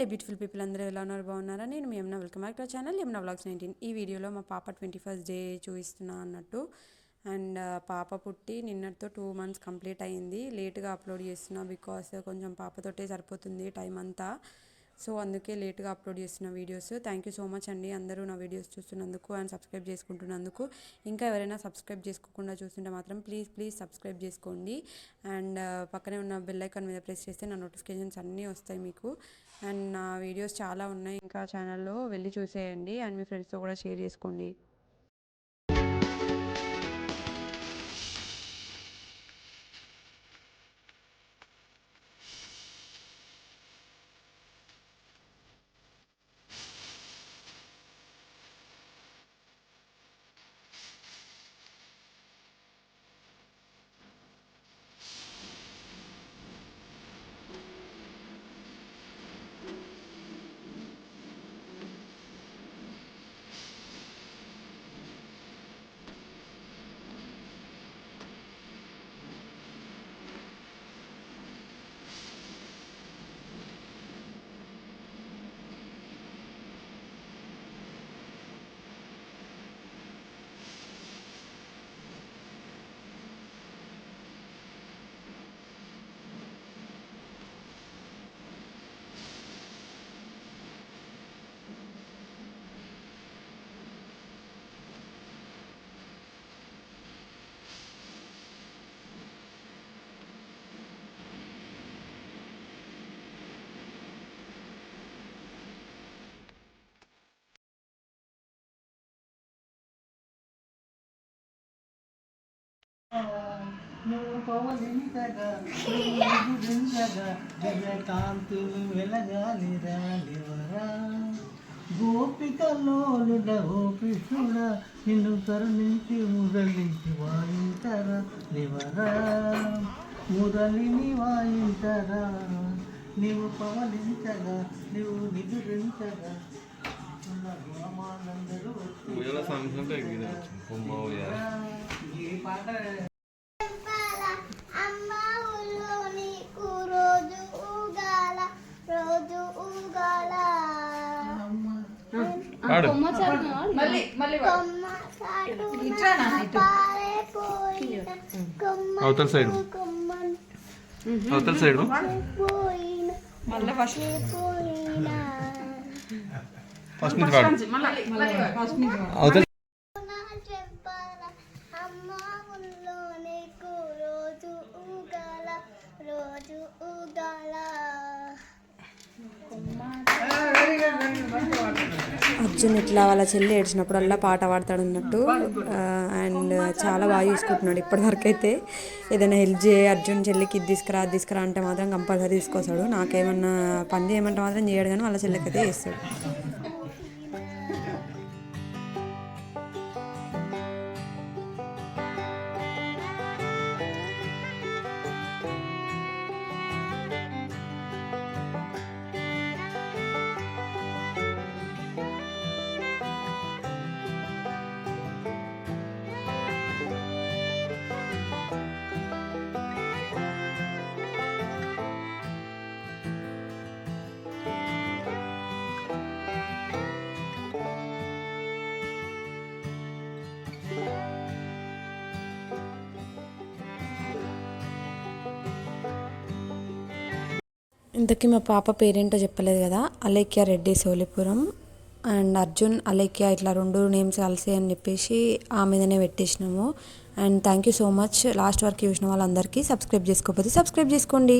Hello beautiful people అందరూ ఎలా ఉన్నారు? బాగున్నారా? నేను మీ Yamuna. Welcome back to channel Yamuna vlogs nineteen. ఈ వీడియోలో మా పాప ట్వంటీ ఫస్ట్ డే చూపిస్తున్నా అన్నట్టు. అండ్ పాప పుట్టి నిన్నటితో టూ మంత్స్ కంప్లీట్ అయ్యింది. లేట్గా అప్లోడ్ చేస్తున్నా బికాస్ కొంచెం పాపతోటే సరిపోతుంది టైం అంతా. సో అందుకే లేట్గా అప్లోడ్ చేసిన videos. Thank you so much అండి. అందరూ నా వీడియోస్ చూస్తున్నందుకు అండ్ సబ్స్క్రైబ్ చేసుకుంటున్నందుకు. ఇంకా ఎవరైనా సబ్స్క్రైబ్ చేసుకోకుండా చూస్తుంటే మాత్రం ప్లీజ్ ప్లీజ్ సబ్స్క్రైబ్ చేసుకోండి. అండ్ uh, పక్కనే ఉన్న బెల్ ఐకాన్ మీద ప్రెస్ చేస్తే నా నోటిఫికేషన్స్ అన్నీ వస్తాయి మీకు. అండ్ నా వీడియోస్ చాలా ఉన్నాయి. ఇంకా ఛానల్లో వెళ్ళి చూసేయండి. అండ్ మీ ఫ్రెండ్స్తో కూడా షేర్ చేసుకోండి. నువ్వు పవలించగా నువ్వు వించగా వెలగాలి రాలివరా గోపికలోలుడ ఓ కృష్ణుడ నిన్ను కరుణించి మురళించి వాయించరా నివరా మురళిని వాయించరా నీవు పవలించగా నీవు నిదురించగా ఉన్న గుణమానందరూ కొమ్మ అవతల సైడ్. కొమ్మను అవతల సైడ్. ఫస్ట్ నుంచి అవతల అర్జున్ ఇట్లా వాళ్ళ చెల్లి ఏడ్చినప్పుడల్లా పాట పాడతాడు అన్నట్టు. అండ్ చాలా బాగా చూసుకుంటున్నాడు ఇప్పటివరకు అయితే ఏదైనా హెల్ప్ చేయ అర్జున్ చెల్లికి ఇది తీసుకురా అది తీసుకురా అంటే మాత్రం కంపల్సరీ తీసుకొస్తాడు. నాకేమన్నా పని చేయమంటే మాత్రం చేయడు కానీ వాళ్ళ చెల్లికి అయితే చేస్తాడు. ఇంతకీ మా పాప పేరేంటో చెప్పలేదు కదా అలేఖ్య రెడ్డి సోలిపురం. అండ్ అర్జున్ అలేఖ్య ఇట్లా రెండు నేమ్స్ కలిసి అని చెప్పేసి ఆ మీదనే పెట్టేసినాము. And thank you so much. Last వరకు చూసిన వాళ్ళందరికీ సబ్స్క్రైబ్ చేసుకోకపోతే సబ్స్క్రైబ్ చేసుకోండి.